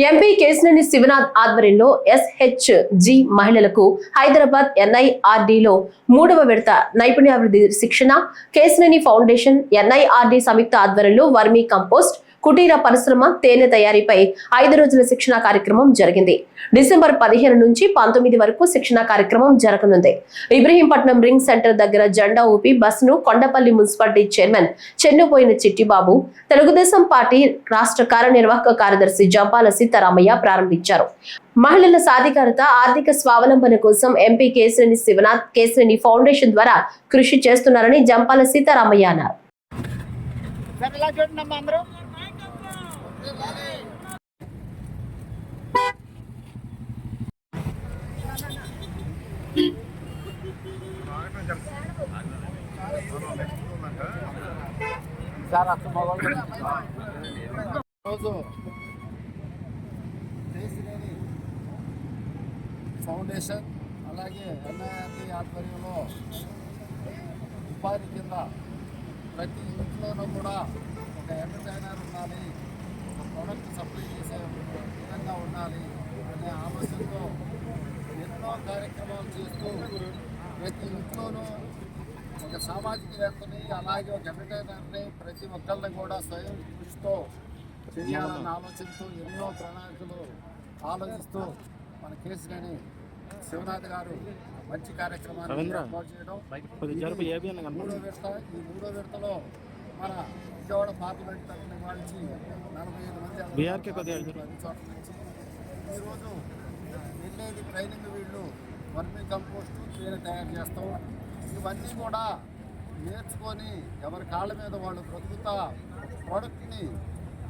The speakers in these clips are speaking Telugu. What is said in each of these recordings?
ఎంపీ కేశినేని శివనాథ్ ఆధ్వర్యంలో ఎస్హెచ్ జి మహిళలకు హైదరాబాద్ ఎన్ఐఆర్డీలో మూడవ విడత నైపుణ్యాభివృద్ధి శిక్షణ కేశినేని ఫౌండేషన్ ఎన్ఐఆర్డీ సంయుక్త ఆధ్వర్యంలో వర్మీ కంపోస్ట్ కుటీర పరిశ్రమ తేనె తయారీపై ఐదు రోజుల శిక్షణ కార్యక్రమం జరిగింది. డిసెంబర్ పదిహేను నుంచి పంతొమ్మిది వరకు శిక్షణ కార్యక్రమం జరగనుంది. ఇబ్రహీంపట్నం రింగ్ సెంటర్ దగ్గర జెండా ఊపి బస్సును Kondapalli municipality chairman Chennupoyina Chittibabu Telugu Desam party రాష్ట్ర కార్యనిర్వాహక కార్యదర్శి జంపాల సీతారామయ్య ప్రారంభించారు. మహిళల సాధికారత ఆర్థిక స్వావలంబన కోసం ఎంపీ కేశినేని శివనాథ్ కేశినేని ఫౌండేషన్ ద్వారా కృషి చేస్తున్నారని జంపాల సీతారామయ్య అన్నారు. రోజు ఫౌండేషన్ అలాగే ఎన్ఐఆర్టీ ఆధ్వర్యంలో ఉపాధి కింద ప్రతి ఇంట్లోనూ కూడా ఒక ఎంటర్టైనర్ ఉండాలి. ప్రోడక్ట్ సప్లై చేసే విధంగా ఉండాలి అనే ఆలోచనతో ఎన్నో కార్యక్రమాలు చేస్తూ ప్రతి ఇంట్లోనూ ఒక సామాజికవేత్తని అలాగే ఒక ఎంటర్టైనర్ని ప్రతి ఒక్కరిని కూడా స్వయం కృషితో చేయాలన్న ఆలోచనతో ఎన్నో ప్రణాళికలు ఆలోచిస్తూ మన కేసులని శివనాథ్ గారు మంచి కార్యక్రమాన్ని ఏర్పాటు చేయడం. మూడో విడత ఈ మూడో విడతలో మన విజయవాడ పార్లమెంట్ తరఫున నలభై ఐదు మంది బీఆర్కే కొద్దిగా అన్ని చోట్ల నుంచి. ఈరోజు వెళ్ళేది ట్రైనింగ్ వీళ్ళు వర్మీ కంపోస్ట్ తేనె తయారు చేస్తాం. ఇవన్నీ కూడా నేర్చుకొని ఎవరి కాళ్ళ మీద వాళ్ళు బ్రతుకుతా ప్రోడక్ట్ని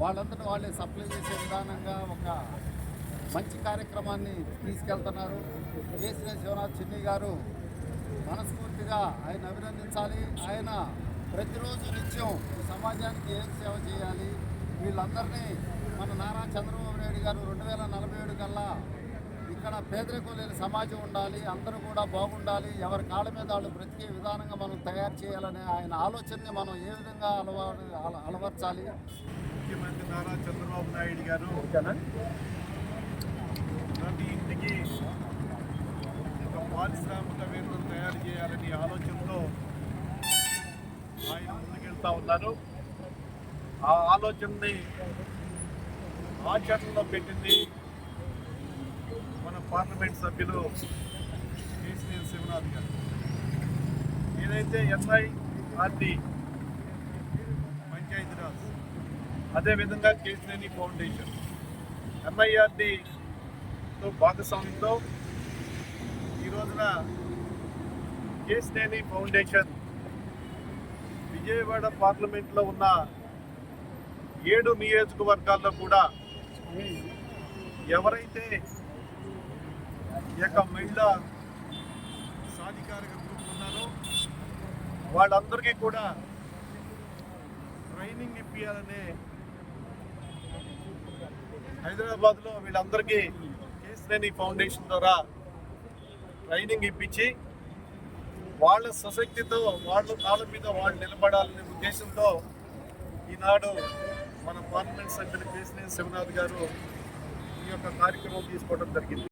వాళ్ళందరూ వాళ్ళే సప్లై చేసే విధానంగా ఒక మంచి కార్యక్రమాన్ని తీసుకెళ్తున్నారు. కేసీఆర్ శివనాథ్ చిన్ని గారు మనస్ఫూర్తిగా ఆయన అభినందించాలి. ఆయన ప్రతిరోజు నిత్యం ఈ సమాజానికి ఏం సేవ చేయాలి? వీళ్ళందరినీ మన నారా చంద్రబాబు నాయుడు గారు రెండు వేల నలభై ఏడు కల్లా ఇక్కడ పేదరికం లేని సమాజం ఉండాలి అందరూ కూడా బాగుండాలి ఎవరి కాళ్ళ మీద వాళ్ళు బ్రతికే విధానంగా మనం తయారు చేయాలనే ఆయన ఆలోచనని మనం ఏ విధంగా అలవా అల- అలవర్చాలి? ముఖ్యమంత్రి నారా చంద్రబాబు నాయుడు గారు ప్రతి ఇంటికి ఒక పారిశ్రామికవేత్తలు తయారు చేయాలని ఆలోచనతో ఆయన ముందుకెళ్తా ఉన్నారు. ఆ ఆలోచనని ఆచరణలో పెట్టింది మన పార్లమెంట్ సభ్యులు కేసీఆర్ శివనాథ్ గారు. ఏదైతే ఎన్ఐఆర్టీ పంచాయతీరాజ్ అదేవిధంగా కేసినేని ఫౌండేషన్. ఎంఐఆర్డితో భాగస్వామ్యంతో ఈ రోజున కేసినేని ఫౌండేషన్ విజయవాడ పార్లమెంట్లో ఉన్న ఏడు నియోజకవర్గాల్లో కూడా ఎవరైతే ఈ యొక్క మహిళా సాధికారిక గ్రూప్ ఉన్నారో వాళ్ళందరికీ కూడా ట్రైనింగ్ ఇప్పించాలనే హైదరాబాద్లో వీళ్ళందరికీ కేసినేని ఫౌండేషన్ ద్వారా ట్రైనింగ్ ఇప్పించి వాళ్ళ సశక్తితో వాళ్ళ కాళ్ళ మీద వాళ్ళు నిలబడాలనే ఉద్దేశంతో ఈనాడు మన పార్లమెంట్ సభ్యులు కేసినేని శివనాథ్ గారు ఈ యొక్క కార్యక్రమం తీసుకోవడం జరిగింది.